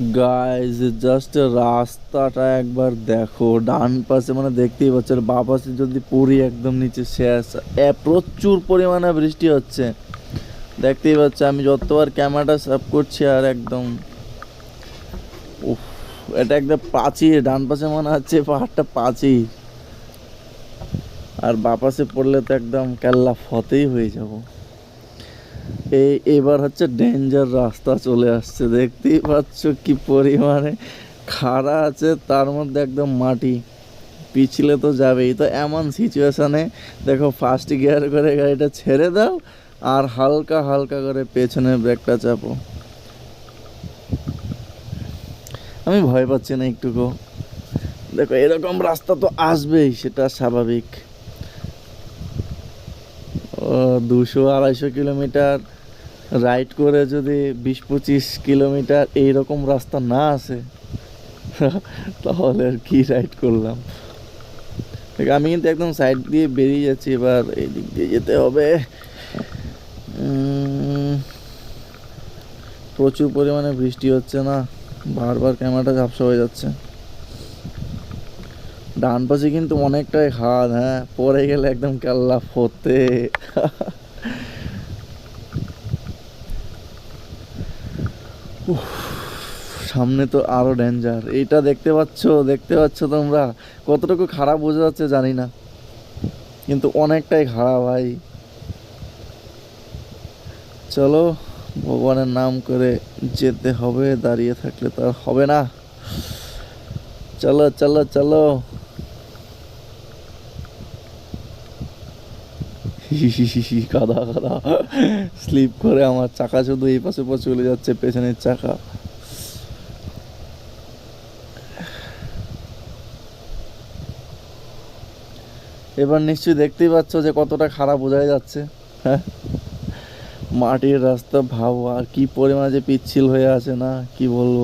Guys just রাস্তাটা একবার দেখো। ডান পাশে মানে দেখতেই পাচ্ছ বাঁ পাশে যদি পুরি একদম নিচে শেষ। প্রচুর পরিমাণে বৃষ্টি হচ্ছে। দেখতেই পাচ্ছ, আমি যতবার ক্যামেরাটা সাফ করছি আর একদম, উফ, এটা একদম প্রাচীর ডান পাশে মনে হচ্ছে পাহাড়টা প্রাচীর আর বাঁ পাশে পড়লে তো একদম কেল্লা ফতেই হয়ে যাব। এই এবার হচ্ছে ডেঞ্জার রাস্তা চলে আসছে, দেখতেই পাচ্ছ কি পরিমাণে খাড়া আছে, তার মধ্যে একদম মাটি পিছলে তো যাবেই। তো এমন সিচুয়েশানে দেখো ফার্স্ট গিয়ার করে গাড়িটা ছেড়ে দাও আর হালকা হালকা করে পেছনে ব্রেকটা চাপো। আমি ভয় পাচ্ছি না একটুকু। দেখো এরকম রাস্তা তো আসবেই, সেটা স্বাভাবিক। দুশো আড়াইশো কিলোমিটার রাইড করে যদি বিশ পঁচিশ কিলোমিটার এইরকম রাস্তা না আসে, তাহলে আর কি রাইড করলাম? আমি কিন্তু একদম সাইড দিয়ে বেরিয়ে যাচ্ছি, এবার এই দিক দিয়ে যেতে হবে। প্রচুর পরিমাণে বৃষ্টি হচ্ছে না, বারবার ক্যামেরাটা ঝাপসা হয়ে যাচ্ছে। ডান পাশে কিন্তু অনেকটাই হাত হ্যাঁ? পরে গেলে একদম কাল্লা ফতে। সামনে তো আরও ডেঞ্জার এটা দেখতে পাচ্ছ? দেখতে পাচ্ছ তোমরা? কতটুকু খারাপ বোঝা যাচ্ছে জানি না। কিন্তু অনেকটাই খারাপ ভাই। চলো, ভগবানের নাম করে যেতে হবে, দাঁড়িয়ে থাকলে তো আর হবে না। চলো চলো চলো। কাদা কাদা স্লিপ করে আমার চাকা শুধু এই পাশে পর চলে যাচ্ছে, পেছনের চাকা। এবার নিশ্চয়ই দেখতেই পাচ্ছ যে কতটা খারাপ বোঝাই যাচ্ছে। হ্যাঁ? মাটির রাস্তা ভাবো, আর কি পরিমাণে যে পিচ্ছিল হয়ে আছে না, কি বলব?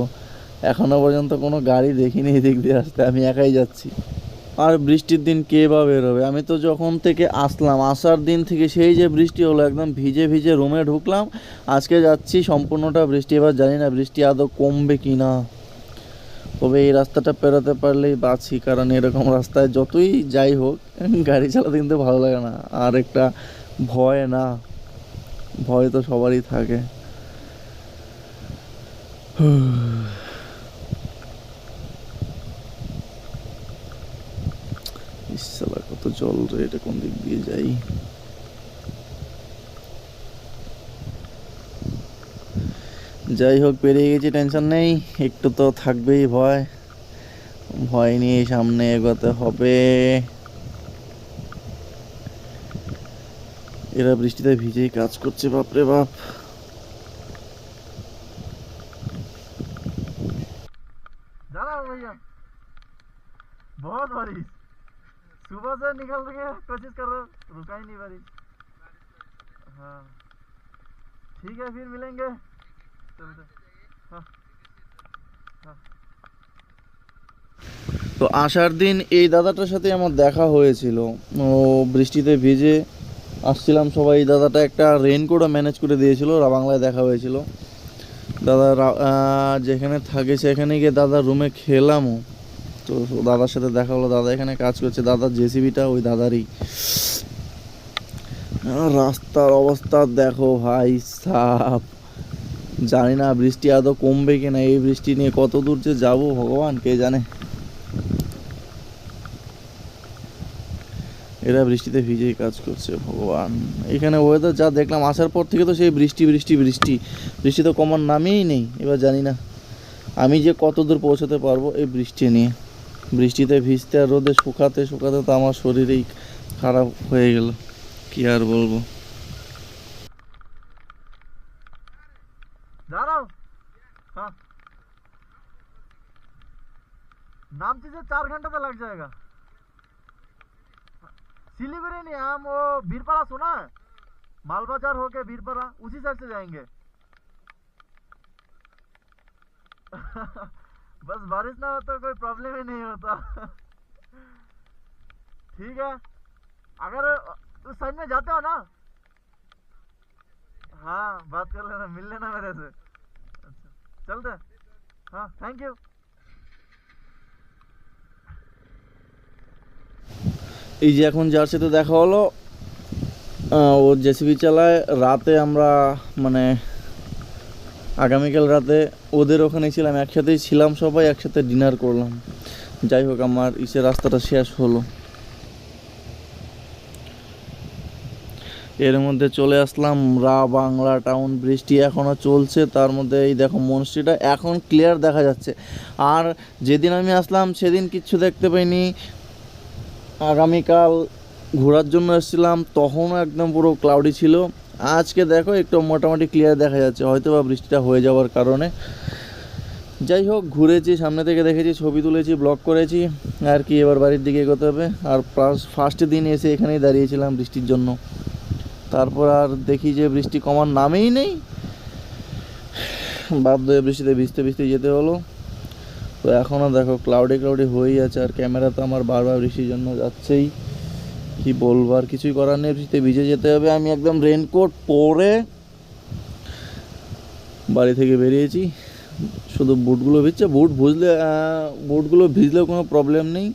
এখনও পর্যন্ত কোনো গাড়ি দেখিনি এদিক দিয়ে আসতে, আমি একাই যাচ্ছি। আর বৃষ্টির দিন কে বা বেরোবে আমি তো যখন থেকে আসলাম, আসার দিন থেকে সেই যে বৃষ্টি হলো, একদম ভিজে ভিজে রুমে ঢুকলাম। আজকে যাচ্ছি, সম্পূর্ণটা বৃষ্টি। এবার জানি না বৃষ্টি আদৌ কমবে কি না তবে এই রাস্তাটা পেরোতে পারলেই বাঁচি, কারণ এরকম রাস্তায় যতই যাই হোক, গাড়ি চালাতে কিন্তু ভালো লাগে না। আর একটা ভয় না, ভয় তো সবারই থাকে। কত রে এটা কোন দিক দিয়ে যাই? যাই হোক, পেরিয়ে গেছি, টেনশন নেই। একটু তো থাকবেই ভয়। ভয় নিয়ে সামনে এগোতে হবে। এরা বৃষ্টিতে ভিজেই কাজ করছে, বাপরে বাপ। हाँ ठीक है फिर मिलेंगे चलते हाँ हाँ তো আসার দিন এই দাদাটার সাথে আমার দেখা হয়েছিল ও বৃষ্টিতে ভিজে আসছিলাম সবাই এই দাদাটা একটা রেনকোটও ম্যানেজ করে দিয়েছিল রা- বাংলায় দেখা হয়েছিল দাদা রা- আহ, যেখানে থাকে সেখানে গিয়ে দাদার রুমে খেলামও তো দাদার সাথে দেখা হলো দাদা এখানে কাজ করছে দাদার জেসিবিটা ওই দাদারই আহ, রাস্তার অবস্থা দেখো ভাই সাপ। জানি না বৃষ্টি আদৌ কমবে কিনা, এই বৃষ্টি নিয়ে কত দূর যে যাব ভগবান, কে জানে? এরা বৃষ্টিতে ভিজেই কাজ করছে ভগবান। এখানে ওয়েদার যা দেখলাম, আসার পর থেকে তো সেই বৃষ্টি বৃষ্টি বৃষ্টি। বৃষ্টি তো কমার নামেই নেই, এবার জানি না। আমি যে কত দূর পৌঁছাতে পারব এই বৃষ্টি নিয়ে। বৃষ্টিতে ভিজতে আর রোদে শুকাতে শুকাতে তো আমার শরীরেই খারাপ হয়ে গেল। কি আর বলবো जा रहा हूँ हाँ नामची से चार घंटे तो लग जाएगा सिलीगुड़ी नहीं हम वो बीरपाड़ा सुना है माल बाजार होके बीरपाड़ा उसी साइड से जाएंगे बस बारिश ना हो तो कोई प्रॉब्लम ही नहीं होता ठीक है अगर उस साइड में जाते हो ना हाँ बात कर लेना मिल लेना मेरे से अच्छा चलते हैं? হ্যাঁ থ্যাংক ইউ এই যে এখন যার সাথে দেখা হলো আহ, ও জেসিবি চালায় রাতে আমরা মানে আগামীকাল রাতে ওদের ওখানে ছিলাম একসাথেই ছিলাম সবাই একসাথে ডিনার করলাম যাই হোক আমার ইসে রাস্তাটা শেষ হলো এর মধ্যে চলে আসলাম রা বাংলা টাউন, বৃষ্টি এখনও চলছে, তার মধ্যে এই দেখো মনস্ট্রিটা এখন ক্লিয়ার দেখা যাচ্ছে। আর যেদিন আমি আসলাম, সেদিন কিচ্ছু দেখতে পাইনি। আগামীকাল ঘোরার জন্য এসেছিলাম, তখনও একদম পুরো ক্লাউডি ছিল। আজকে দেখো একটু মোটামুটি ক্লিয়ার দেখা যাচ্ছে হয়তো বা বৃষ্টিটা হয়ে যাওয়ার কারণে। যাই হোক, ঘুরেছি, সামনে থেকে দেখেছি, ছবি তুলেছি ব্লগ করেছি। আর কি, এবার বাড়ির দিকে এগোতে হবে। আর ফার্স্ট দিন এসে এখানেই দাঁড়িয়েছিলাম বৃষ্টির জন্য। তারপর আর দেখি যে বৃষ্টি কমার নামেই নেই। বাধ্য হয়ে বৃষ্টিতে ভিজতে ভিজতে যেতে হলো। তো এখনও দেখো ক্লাউডি ক্লাউডি হয়েই আছে আর ক্যামেরা তো আমার বারবার বৃষ্টির জন্য যাচ্ছেই। কি বলব আর কিছুই করার নেই, বৃষ্টিতে ভিজে যেতে হবে। আমি একদম রেনকোট পরে বাড়ি থেকে বেরিয়েছি। শুধু বুটগুলো ভিজছে বুট বুঝলে বুটগুলো ভিজলেও কোনো প্রবলেম নেই।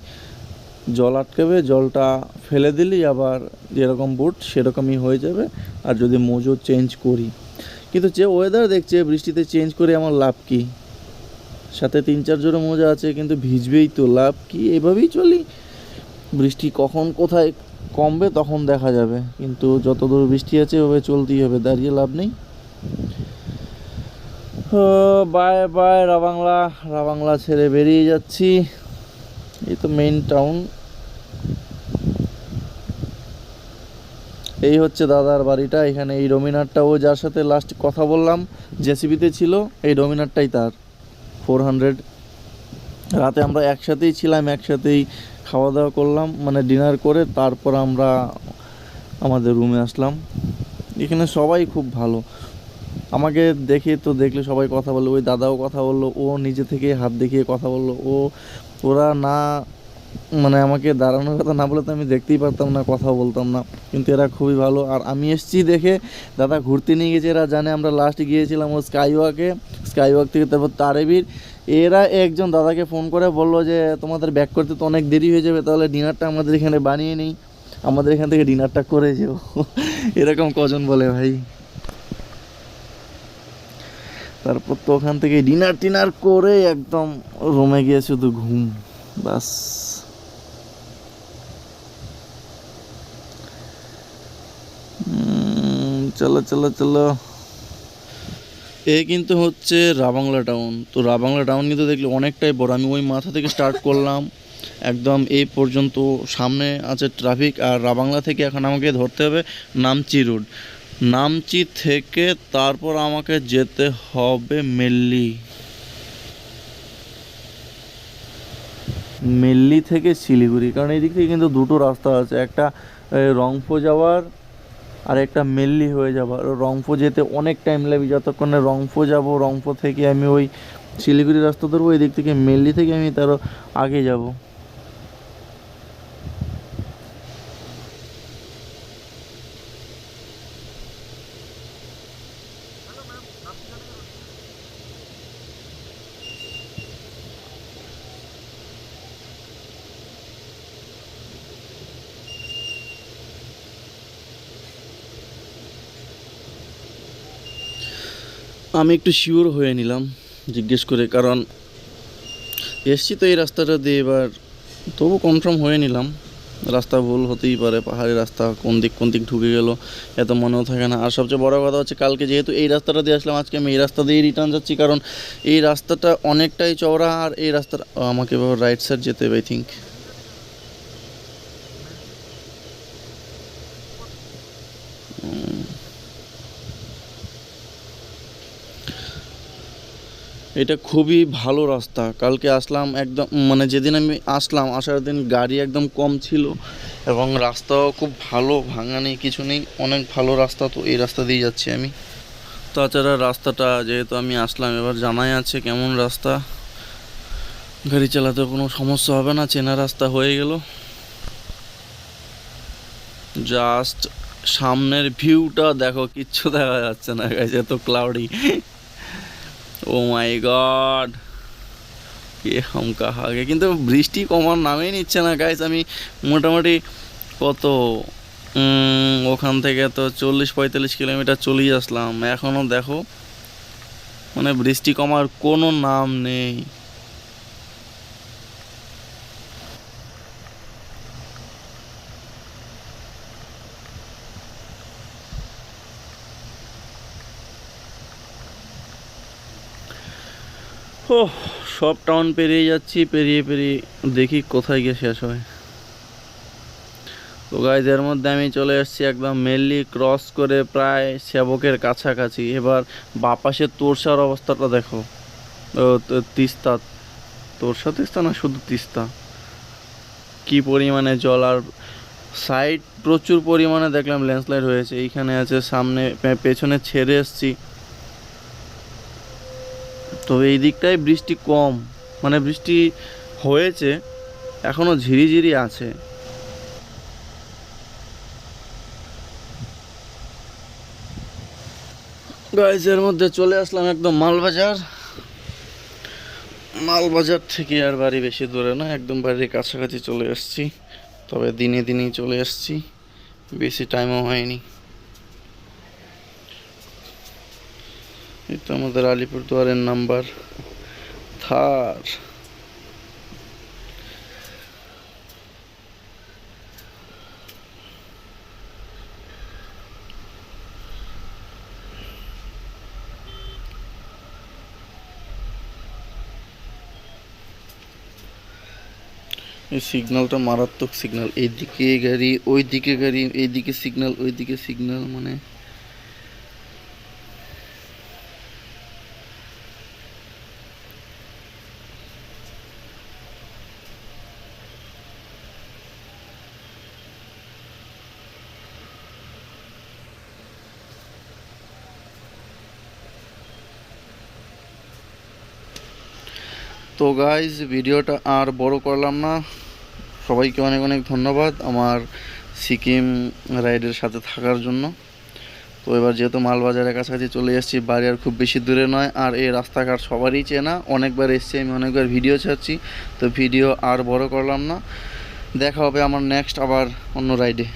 জল আটকাবে, জলটা ফেলে দিলেই আবার যেরকম বুট সেরকমই হয়ে যাবে। আর যদি মোজো চেঞ্জ করি। কিন্তু যে ওয়েদার দেখছে, বৃষ্টিতে চেঞ্জ করে আমার লাভ কী? সাথে তিন চার জোড়া মোজা আছে, কিন্তু ভিজবেই তো লাভ কি? এভাবেই চলি। বৃষ্টি কখন কোথায় কমবে তখন দেখা যাবে। কিন্তু যত দূর বৃষ্টি আছে ওভাবে চলতেই হবে, দাঁড়িয়ে লাভ নেই। Bye bye Ravangla. রাবাংলা ছেড়ে বেরিয়ে যাচ্ছি। এই তো মেইন টাউন এই হচ্ছে দাদার বাড়িটা, এখানে এই ডোমিনারটা যার সাথে লাস্ট কথা বললাম জেসিবিতে ছিল, এই ডোমিনারটাই তার ফোর হান্ড্রেড রাতে আমরা একসাথেই ছিলাম, একসাথেই খাওয়া দাওয়া করলাম মানে ডিনার করে তারপর আমরা আমাদের রুমে আসলাম। এখানে সবাই খুব ভালো। আমাকে দেখে তো দেখলে সবাই কথা বলল, ওই দাদাও কথা বলল, ও নিজে থেকে হাত দেখিয়ে কথা বলল, ও ওরা না মানে আমাকে দাঁড়ানোর কথা না বলে তো আমি দেখতেই পারতাম না কথা বলতাম না। কিন্তু এরা খুবই ভালো। আর আমি এসেছি দেখে দাদা ঘুরতে নিয়ে গেছে, এরা জানে আমরা লাস্ট গিয়েছিলাম ও স্কাই ওয়াকে স্কাই ওয়াক থেকে তারপর তারেবির এরা একজন দাদাকে ফোন করে বলল যে, তোমাদের ব্যাক করতে তো অনেক দেরি হয়ে যাবে, তাহলে ডিনারটা আমাদের এখানে বানিয়ে নিই। আমাদের এখান থেকে ডিনারটা করে যেও। এরকম কজন বলে ভাই। তারপর তো ওখান থেকে ডিনার টিনার করে একদম রুমে গিয়ে শুধু ঘুম, বাস। চলো চলো চলো। এ কিন্তু হচ্ছে রাবাংলা টাউন। তো রাবাংলা টাউন কিন্তু দেখলে অনেকটাই বড়। আমি ওই মাথা থেকে স্টার্ট করলাম। একদম এই পর্যন্ত সামনে আছে ট্রাফিক আর রাবাংলা থেকে এখন আমাকে ধরতে হবে নামচি রোড নামচি থেকে তারপর আমাকে যেতে হবে মেল্লি। মেল্লি থেকে শিলিগুড়ি, কারণ এই দিক থেকে কিন্তু দুটো রাস্তা আছে, একটা রংপো যাওয়ার আর একটা মেল্লি হয়ে যাবার রংপো যেতে অনেক টাইম লাগবে, যতক্ষণে রংপো যাব রংপো থেকে আমি ওই শিলিগুড়ি রাস্তা ধরবো, এই দিক থেকে মেল্লি থেকে আমি তারও আগে যাব। আমি একটু শিওর হয়ে নিলাম, জিজ্ঞেস করে, কারণ এসছি তো এই রাস্তাটা দিয়ে, এবার তবু কনফার্ম হয়ে নিলাম। রাস্তা ভুল হতেই পারে, পাহাড়ি রাস্তা, কোন দিক কোন দিক ঢুকে গেল, এত মনেও থাকে না। আর সবচেয়ে বড় কথা হচ্ছে, কালকে যেহেতু এই রাস্তাটা দিয়ে আসলাম, আজকে আমি এই রাস্তা দিয়েই রিটার্ন যাচ্ছি, কারণ এই রাস্তাটা অনেকটাই চওড়া, আর এই রাস্তাটা আমাকে রাইট সাইড যেতে হবে আই থিঙ্ক এটা খুবই ভালো রাস্তা। কালকে আসলাম একদম মানে যেদিন আমি আসলাম, আসার দিন গাড়ি একদম কম ছিল এবং রাস্তাও খুব ভালো, ভাঙা নেই, কিছু নেই, অনেক ভালো রাস্তা তো এই রাস্তা দিয়ে যাচ্ছি আমি। তাছাড়া রাস্তাটা যেহেতু আমি আসলাম, এবার জানাই আছে কেমন রাস্তা। গাড়ি চালাতে কোনো সমস্যা হবে না, চেনা রাস্তা হয়ে গেল। জাস্ট সামনের ভিউটা দেখো, কিচ্ছু দেখা যাচ্ছে না গাইছে এত ক্লাউডি ও মাই গড কে হামকা হাগে? কিন্তু বৃষ্টি কমার নামেই নিচ্ছে না গাইস আমি মোটামুটি কত? ওখান থেকে তো চল্লিশ পঁয়তাল্লিশ কিলোমিটার চলেই আসলাম। এখনও দেখো মানে বৃষ্টি কমার কোনো নাম নেই। ও সব টাউন পেরিয়ে যাচ্ছি, পেরিয়ে পেরিয়ে দেখি কোথায় গিয়ে শেষ হয়। তো গাইজ এর মধ্যে আমি চলে এসেছি একদম মেনলি ক্রস করে প্রায় সেবকের কাছাকাছি। এবার বাপাসের তোরসার অবস্থাটা দেখো। তিস্তা। তোরসা তিস্তা না শুধু তিস্তা? কি পরিমাণে জল আর সাইড প্রচুর পরিমাণে দেখলাম ল্যান্ডস্লাইড হয়েছে। এইখানে আছে, সামনে পেছনে ছেড়ে এসছি। তো এই দিকটায় বৃষ্টি কম। মানে বৃষ্টি হয়েছে, এখনও ঝিরিঝিরি আছে। গাইজের মধ্যে চলে আসলাম একদম মালবাজার। মালবাজার থেকে আর বাড়ি বেশি দূরে না, একদম বাড়ির কাছাকাছি চলে এসেছি। তবে দিনে দিনেই চলে এসেছি, বেশি টাইমও হয়নি। এই আমাদের আলিপুরদুয়ারের নাম্বার থার। এই সিগন্যালটা মারাত্মক সিগন্যাল এইদিকে গাড়ি, ওইদিকে গাড়ি, এইদিকে সিগন্যাল ওইদিকে সিগন্যাল মানে তো গাইজ ভিডিওটা আর বড় করলাম না। সবাইকে অনেক অনেক ধন্যবাদ আমার সিকিম রাইডের সাথে থাকার জন্য। তো এবার যেহেতু মালবাজারের কাছাকাছি চলে এসেছি, বাড়ি আর খুব বেশি দূরে নয়, আর এই রাস্তাঘাট সবারই চেনা। অনেকবার এসেছি, আমি অনেকবার ভিডিও ছাড়ছি, তো ভিডিও আর বড় করলাম না। দেখা হবে আমার নেক্সট আবার অন্য রাইডে